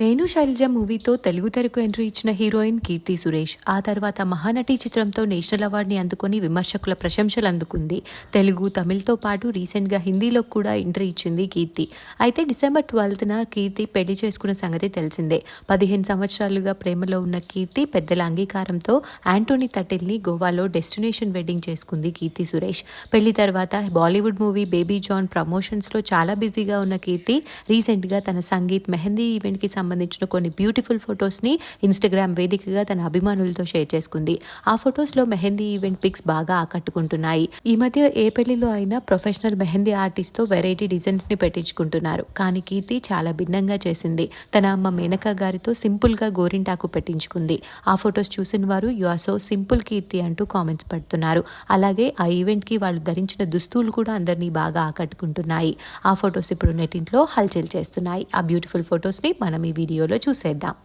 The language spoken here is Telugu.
నేను శైలజ మూవీతో తెలుగు తెరకు ఎంట్రీ ఇచ్చిన హీరోయిన్ కీర్తి సురేష్ ఆ తర్వాత మహానటి చిత్రంతో నేషనల్ అవార్డుని అందుకుని విమర్శకుల ప్రశంసలు అందుకుంది. తెలుగు తమిళ్తో పాటు రీసెంట్గా హిందీలో కూడా ఎంట్రీ ఇచ్చింది కీర్తి. అయితే డిసెంబర్ ట్వెల్త్న కీర్తి పెళ్ళి చేసుకున్న సంగతి తెలిసిందే. పదిహేను సంవత్సరాలుగా ప్రేమలో ఉన్న కీర్తి పెద్దల అంగీకారంతో యాంటోనీ తటిల్ని గోవాలో డెస్టినేషన్ వెడ్డింగ్ చేసుకుంది కీర్తి సురేష్. పెళ్ళి తర్వాత బాలీవుడ్ మూవీ బేబీ జాన్ ప్రమోషన్స్లో చాలా బిజీగా ఉన్న కీర్తి రీసెంట్గా తన సంగీత్ మెహందీ ఈవెంట్కి సంబంధించిన కొన్ని బ్యూటిఫుల్ ఫొటోస్ని ఇన్స్టాగ్రామ్ వేదికగా తన అభిమానులతో షేర్ చేసుకుంది. ఆ ఫొటోస్లో మెహందీ ఈవెంట్ పిక్స్ బాగా ఆకట్టుకుంటున్నాయి. ఈ మధ్య ఏ పెళ్ళిలో అయినా ప్రొఫెషనల్ మెహందీ ఆర్టిస్ట్తో వెరైటీ డిజైన్స్ని పెట్టించుకుంటున్నారు. కానీ కీర్తి చాలా భిన్నంగా చేసింది. తన అమ్మ మేనకా గారితో సింపుల్గా గోరింటాకు పెట్టించుకుంది. ఆ ఫొటోస్ చూసిన వారు యు సింపుల్ కీర్తి అంటూ కామెంట్స్ పెడుతున్నారు. అలాగే ఆ ఈవెంట్కి వాళ్ళు ధరించిన దుస్తులు కూడా అందరినీ బాగా ఆకట్టుకుంటున్నాయి. ఆ ఫొటోస్ ఇప్పుడు నెటింట్లో హల్చల్ చేస్తున్నాయి. ఆ బ్యూటిఫుల్ ఫొటోస్ని మనం ఈ వీడియోలో చూసేద్దాం.